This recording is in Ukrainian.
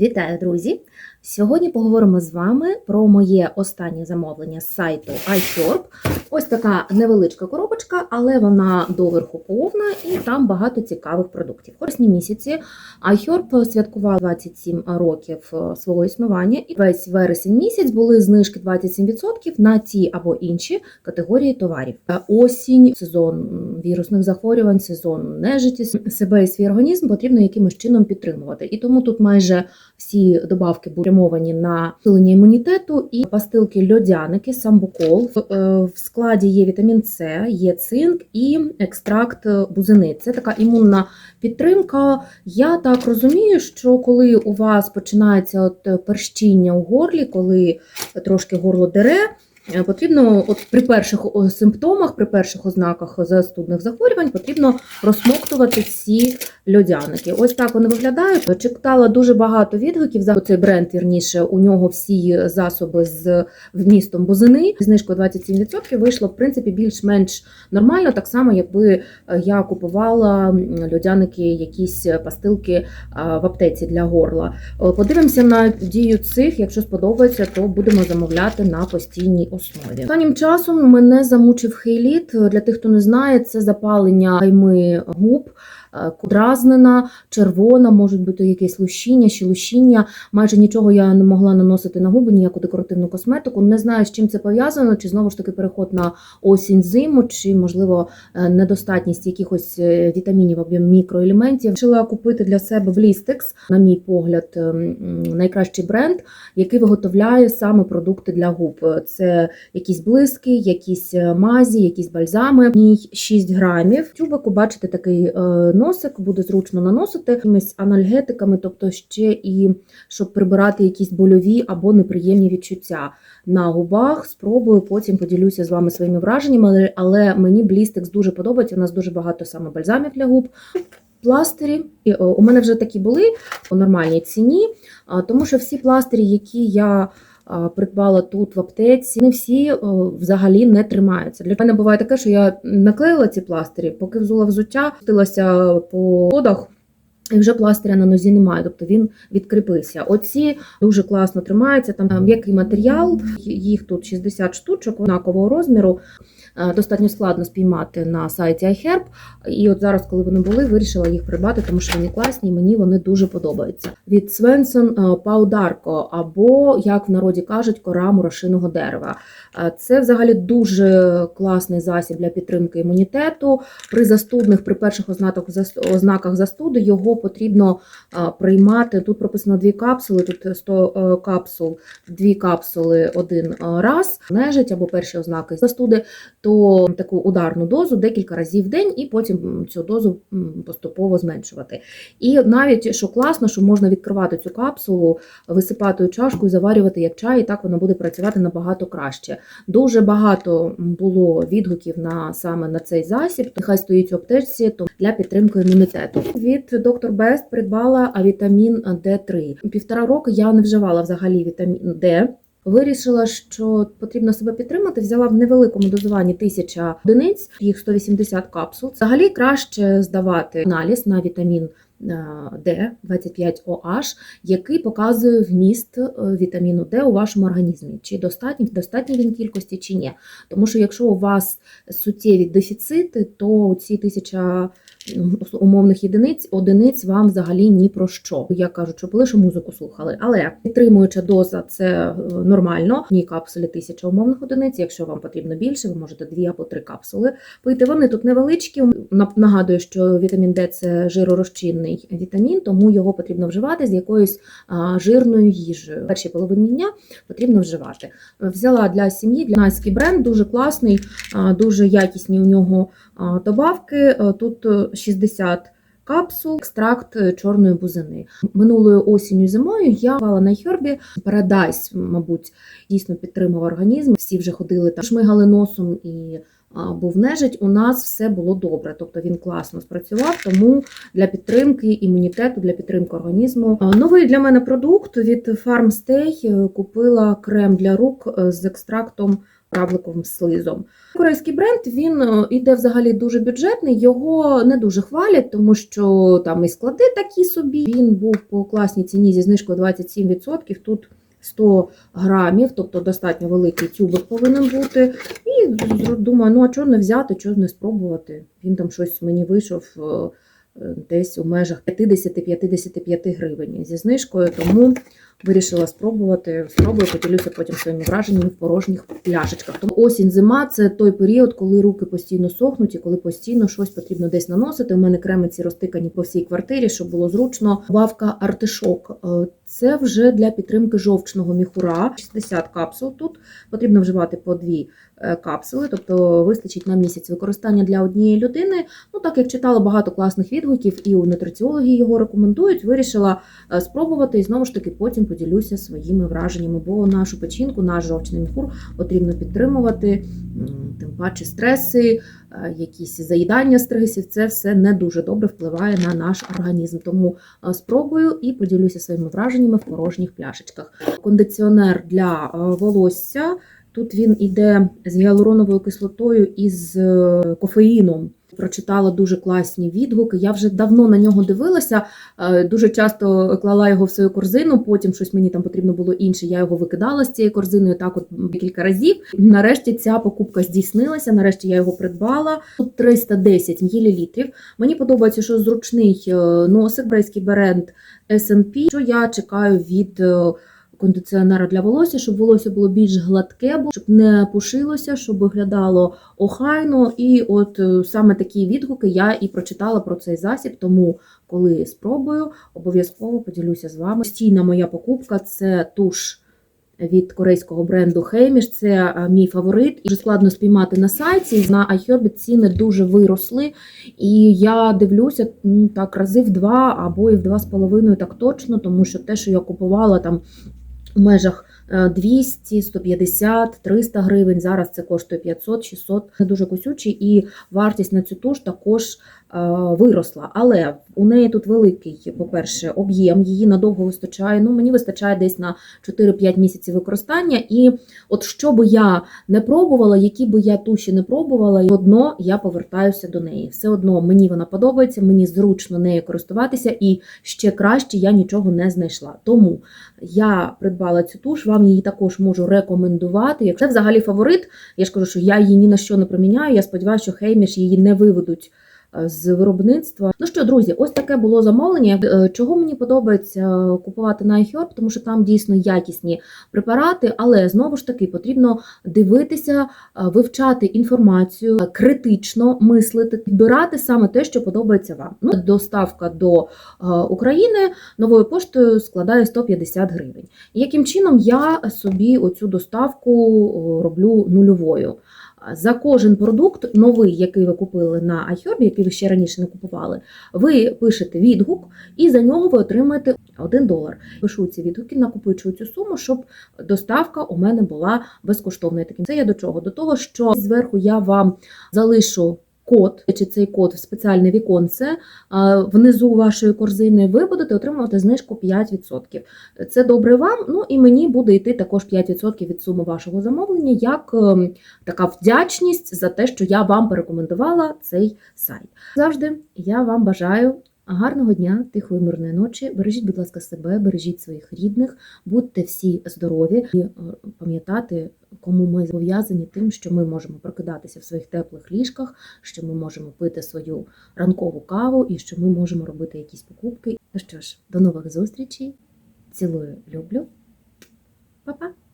Вітаю, друзі! Сьогодні поговоримо з вами про моє останнє замовлення з сайту iHerb. Ось така невеличка коробочка, але вона доверху повна і там багато цікавих продуктів. В вересні місяці iHerb святкував 27 років е, свого існування, і весь вересень місяць були знижки 27% на ті або інші категорії товарів. Е, Осінь, сезон вірусних захворювань, сезон нежиті, себе і свій організм потрібно якимось чином підтримувати. І тому тут майже всі добавки були спрямовані на силення імунітету і пастилки льодяники, самбукол. В, е, в складі є вітамін С, є цинк і екстракт бузини. Це така імунна підтримка. Я так розумію, що коли у вас починається от перщіння у горлі, коли трошки горло дере. Е, Потрібно, от при перших симптомах, при перших ознаках застудних захворювань, потрібно розсмоктувати ці льодяники. Ось так вони виглядають. Читала дуже багато відгуків за цей бренд. Вірніше у нього всі засоби з вмістом бузини. Знижкою 27% вийшло в принципі більш-менш нормально, так само, якби е, я купувала льодяники, якісь пастилки в аптеці для горла. Е, Подивимося на дію цих. Якщо сподобається, то будемо замовляти на постійній основі. Останнім часом мене замучив хейліт. Для тих, хто не знає, це запалення гайми губ. Е, Дразнена, червона, можуть бути якесь лущіння, щелущіння. Майже нічого я не могла наносити на губи, ніяку декоративну косметику. Не знаю, з чим це пов'язано, чи знову ж таки переход на осінь зиму, чи можливо е, недостатність якихось е, вітамінів або мікроелементів. Вирішила купити для себе Блістекс, на мій погляд, ем, найкращий бренд, який виготовляє саме продукти для губ. Це якісь блиски, якісь мазі, якісь бальзами. В ній 6 грамів. В тюбику бачите такий е, носик, буде зручно наносити якимись анальгетиками, тобто ще і щоб прибирати якісь больові або неприємні відчуття на губах. Спробую, потім поділюся з вами своїми враженнями, але- мені Блістекс дуже подобається. У нас дуже багато саме бальзамів для губ. Пластирі о, у мене вже такі були у нормальній ціні, тому що всі пластирі, які я придбала тут в аптеці, не всі взагалі не тримаються. Для мене буває таке, що я наклеїла ці пластирі, поки взула взуття, втилася по водах, І вже пластиря на нозі немає, тобто він відкріпився. Оці дуже класно тримаються. Там е, м'який матеріал, їх тут 60 штучок однакового розміру. Е, Достатньо складно спіймати на сайті iHerb. І от зараз, коли вони були, вирішила їх придбати, тому що вони класні, і мені вони дуже подобаються. Від Svensson Паударко, або, як в народі кажуть, кора мурашиного дерева. Е, Це взагалі дуже класний засіб для підтримки імунітету. При застудних, при перших ознаках, застуди його потрібно е, приймати. Тут прописано дві капсули, тут 100 е, капсул, дві капсули один е, раз, нежить або перші ознаки застуди, то таку ударну дозу декілька разів в день, і потім цю дозу поступово зменшувати. І навіть що класно, що можна відкривати цю капсулу, висипати у чашку і заварювати як чай, і так вона буде працювати набагато краще. Дуже багато було відгуків на саме на цей засіб. Нехай стоїть у аптечці то для підтримки імунітету. Від доктор Бест придбала вітамін Д3. Півтора року я не вживала взагалі вітамін Д. Вирішила, що потрібно себе підтримати. Взяла в невеликому дозуванні 1000 одиниць, їх 180 капсул. Взагалі краще здавати аналіз на вітамін е, Д 25OH, який показує вміст е, вітаміну Д у вашому організмі, чи достатній в він кількості, чи ні. Тому що якщо у вас суттєві дефіцити, то ці тисяча умовних єдиниць одиниць вам взагалі ні про що. Я кажу, щоб лише музику слухали. Але підтримуюча доза це е, нормально. Одній капсулі тисяча умовних одиниць. Якщо вам потрібно більше, ви можете дві або три капсули пити. Вони тут невеличкі. Нагадую, що вітамін Д це жиророзчинний вітамін, тому його потрібно вживати з якоюсь жирною їжею. Перші половині дня потрібно вживати. Взяла для сім'ї для найський бренд, дуже класний, дуже якісні у нього добавки. Е, Тут е, 60 капсул, екстракт е, чорної бузини. Минулою осінню зимою я брала на хербі Paradise, мабуть, дійсно підтримав організм. Всі вже ходили там, шмигали носом і був нежить. У нас все було добре, тобто він класно спрацював. Тому для підтримки імунітету, для підтримки організму. Новий для мене продукт від Farmstay. Е, Купила крем для рук е, з екстрактом равликовим слизом. Корейський бренд він е, іде взагалі дуже бюджетний, його не дуже хвалять, тому що там і склади такі собі. Він був по класній ціні зі знижкою 27%. Тут 100 грамів, тобто достатньо великий тюбик повинен бути. І думаю, ну а чого не взяти, чого не спробувати. Він там щось мені вийшов е, десь у межах 50-55 гривень зі знижкою, тому вирішила спробувати. Спробую, поділюся потім своїми враженнями в порожніх пляшечках. Тому осінь, зима це той період, коли руки постійно сохнуть і коли постійно щось потрібно десь наносити. У мене кремиці розтикані по всій квартирі, щоб було зручно. Бавка артишок. Це вже для підтримки жовчного міхура. 60 капсул тут потрібно вживати по дві е, капсули, тобто вистачить на місяць використання для однієї людини. Ну так як читала багато класних відгуків, і у нутриціологи його рекомендують, вирішила е, спробувати і знову ж таки потім поділюся своїми враженнями, бо нашу печінку, наш жовчний міхур потрібно підтримувати, тим паче стреси, е, якісь заїдання стресів, це все не дуже добре впливає на наш організм. Тому е, спробую і поділюся своїми враженнями в порожніх пляшечках. Кондиціонер для волосся. Тут він іде з гіалуроновою кислотою і з кофеїном. Прочитала дуже класні відгуки. Я вже давно на нього дивилася. е, Дуже часто клала його в свою корзину. Потім щось мені там потрібно було інше. Я його викидала з цією корзиною так, от кілька разів. Нарешті ця покупка здійснилася. Нарешті я його придбала. Тут 310 мл. Мені подобається, що зручний е, носик, брейський бренд S&P, що я чекаю від е, кондиціонера для волосся, щоб волосся було більш гладке, щоб не пушилося, щоб виглядало охайно. І от е, саме такі відгуки я і прочитала про цей засіб. Тому, коли спробую, обов'язково поділюся з вами. Постійна моя покупка це туш. Від корейського бренду Хейміш це е, мій фаворит. Дуже складно спіймати на сайті. На iHerb ціни дуже виросли. І я дивлюся ну, так рази в два або і в два з половиною так точно, тому що те, що я купувала там межах 200, 150, 300 гривень, зараз це коштує 500, 600. Не дуже косючий, і вартість на цю туш також е, виросла. Але у неї тут великий, по-перше, об'єм, її надовго вистачає. Ну, мені вистачає десь на 4-5 місяців використання. І от що би я не пробувала, які би я туші не пробувала, і одно я повертаюся до неї. Все одно мені вона подобається, мені зручно нею користуватися, і ще краще я нічого не знайшла. Тому я придбала цю туш, вам її також можу рекомендувати. Якщо це взагалі фаворит, я ж кажу, що я її ні на що не проміняю. Я сподіваюся, що Хейміш її не виведуть з виробництва. Ну що, друзі, ось таке було замовлення. Е, Чого мені подобається купувати на iHerb, тому що там дійсно якісні препарати, але знову ж таки потрібно дивитися, е, вивчати інформацію, е, критично мислити, підбирати саме те, що подобається вам. Ну, доставка до е, України новою поштою складає 150 гривень. Яким чином я собі оцю доставку роблю нульовою? За кожен продукт новий, який ви купили на iHerb, який ви ще раніше не купували, ви пишете відгук, і за нього ви отримаєте 1 долар. Пишу ці відгуки, накопичую цю суму, щоб доставка у мене була безкоштовною. Таким це я до чого? До того, що зверху я вам залишу. Код чи цей код в спеціальне віконце внизу вашої корзини, ви будете отримувати знижку 5%. Це добре вам. Ну і мені буде йти також 5% від суми вашого замовлення, як ем, така вдячність за те, що я вам порекомендувала цей сайт. Завжди я вам бажаю гарного дня, тихої мирної ночі. Бережіть, будь ласка, себе, бережіть своїх рідних, будьте всі здорові і е, пам'ятати, кому ми зобов'язані тим, що ми можемо прокидатися в своїх теплих ліжках, що ми можемо пити свою ранкову каву і що ми можемо робити якісь покупки. Ну що ж, до нових зустрічей. Цілую, люблю. Па-па!